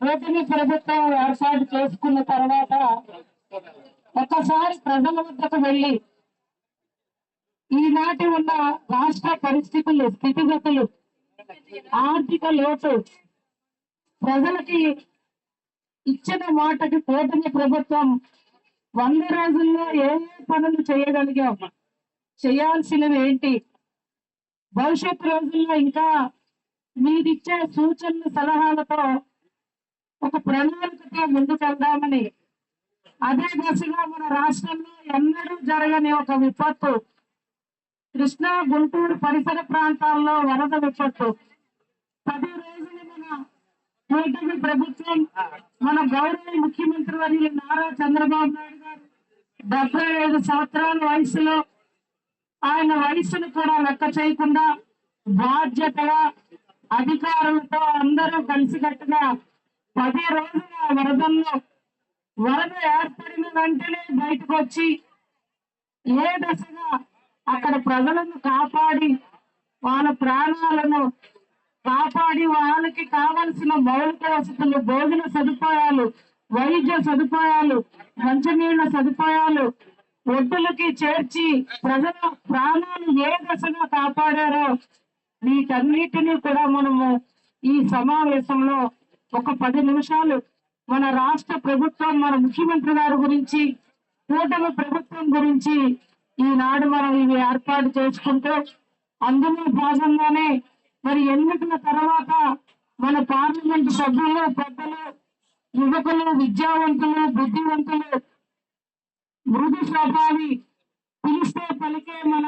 కూటమి ప్రభుత్వం ఏర్పాటు చేసుకున్న తర్వాత ఒకసారి ప్రజల వద్దకు వెళ్ళి ఈనాటి ఉన్న రాష్ట్ర పరిస్థితులు స్థితిగతులు ఆర్థిక లోటు ప్రజలకి ఇచ్చిన మాటకి కూటమి ప్రభుత్వం వంద రోజుల్లో ఏ ఏ పనులు చేయగలిగాం? చేయాల్సినవి ఏంటి? భవిష్యత్ రోజుల్లో ఇంకా మీరిచ్చే సూచనలు సలహాలతో ఒక ప్రణాళికతో ముందుకెళ్దామని అదే దశగా మన రాష్ట్రంలో ఎన్నడూ జరగని ఒక విపత్తు. కృష్ణా గుంటూరు పరిసర ప్రాంతాల్లో వరద విపత్తు. పది రోజులు మన కూటమి ప్రభుత్వం మన గౌరవ ముఖ్యమంత్రి వర్యులు నారా చంద్రబాబు నాయుడు గారు డెబ్బై ఐదు సంవత్సరాల వయసులో ఆయన వయసును కూడా లెక్క చేయకుండా బాధ్యతగా అధికారులతో అందరూ కలిసికట్టుగా పది రోజుల వరదల్లో వరద ఏర్పడిన వెంటనే బయటకు వచ్చి ఏ దశగా అక్కడ ప్రజలను కాపాడి వాళ్ళ ప్రాణాలను కాపాడి వాళ్ళకి కావలసిన మౌలిక వసతులు భోజన సదుపాయాలు వైద్య సదుపాయాలు మంచినీళ్ళ సదుపాయాలు ఒడ్డులకి చేర్చి ప్రజల ప్రాణాలు ఏ దశగా కాపాడారో వీటన్నిటినీ కూడా మనము ఈ సమావేశంలో ఒక పది నిమిషాలు మన రాష్ట్ర ప్రభుత్వం మన ముఖ్యమంత్రి గారి గురించి కూటమి ప్రభుత్వం గురించి ఈనాడు మనం ఇవి ఏర్పాటు చేసుకుంటే అందులో భాగంగానే మరి ఎన్నికల తర్వాత మన పార్లమెంట్ సభ్యులు పెద్దలు యువకులు విద్యావంతులు బుద్ధివంతులు మృదు స్వభావి పిలిస్తే పలికే మన